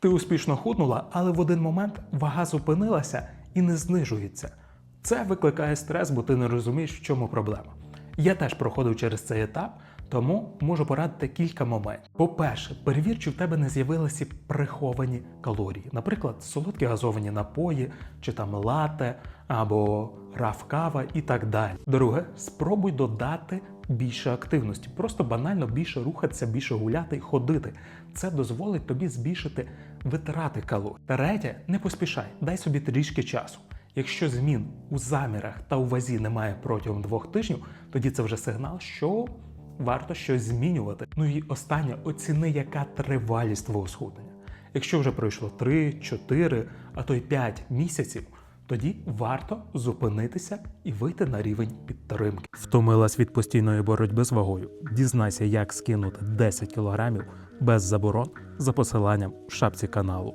Ти успішно худнула, але в один момент вага зупинилася і не знижується. Це викликає стрес, бо ти не розумієш, в чому проблема. Я теж проходив через цей етап, тому можу порадити кілька моментів. По-перше, перевір, чи в тебе не з'явилися приховані калорії, наприклад, солодкі газовані напої, чи там лате, або раф кава і так далі. Друге, спробуй додати більше активності, просто банально більше рухатися, більше гуляти і ходити. Це дозволить тобі збільшити витрати калорій. Третє, не поспішай, дай собі трішки часу. Якщо змін у замірах та у вазі немає протягом двох тижнів, тоді це вже сигнал, що варто щось змінювати. Ну і останнє, оціни, яка тривалість твого схуднення. Якщо вже пройшло 3, 4, а то й 5 місяців, тоді варто зупинитися і вийти на рівень підтримки. Втомилась від постійної боротьби з вагою. Дізнайся, як скинути 10 кілограмів без заборон за посиланням в шапці каналу.